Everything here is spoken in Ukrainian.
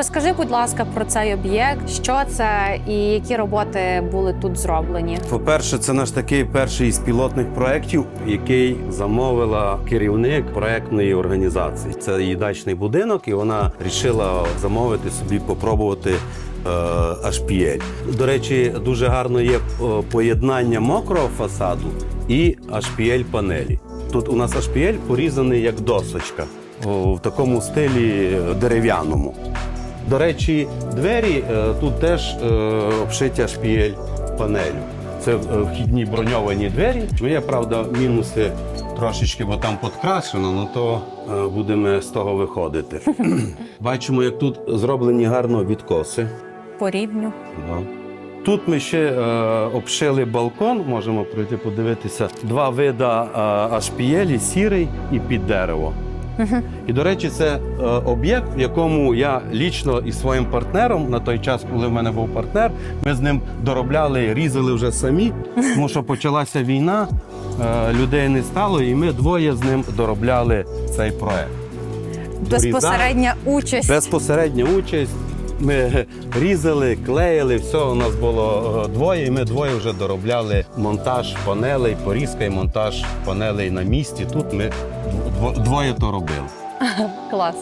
Розкажи, будь ласка, про цей об'єкт, що це і які роботи були тут зроблені. По-перше, це наш такий перший із пілотних проєктів, який замовила керівник проєктної організації. Це її дачний будинок, і вона вирішила замовити собі, попробувати е, HPL. До речі, дуже гарно є е, поєднання мокрого фасаду і HPL панелі. Тут у нас HPL порізаний як досочка в такому стилі дерев'яному. До речі, двері е, тут теж е, обшиті HPL панелю. Це е, вхідні броньовані двері. Ну, Є, правда, мінуси трошечки, бо там підкрашено, ну то будемо з того виходити. Бачимо, як тут зроблені гарно відкоси. По рівню. Да. Тут ми ще е, обшили балкон, можемо пройти подивитися. Два вида е, HPL, сірий і під дерево. І, до речі, це е, об'єкт, в якому я лічно із своїм партнером на той час, коли в мене був партнер, ми з ним доробляли, різали вже самі, тому що почалася війна, е, людей не стало, і ми двоє з ним доробляли цей проект. Безпосередня участь. Безпосередня участь. Ми різали, клеїли, все у нас було е, двоє, і ми двоє вже доробляли монтаж панелей, порізка і монтаж панелей на місці. Тут ми двоє то робили. Клас.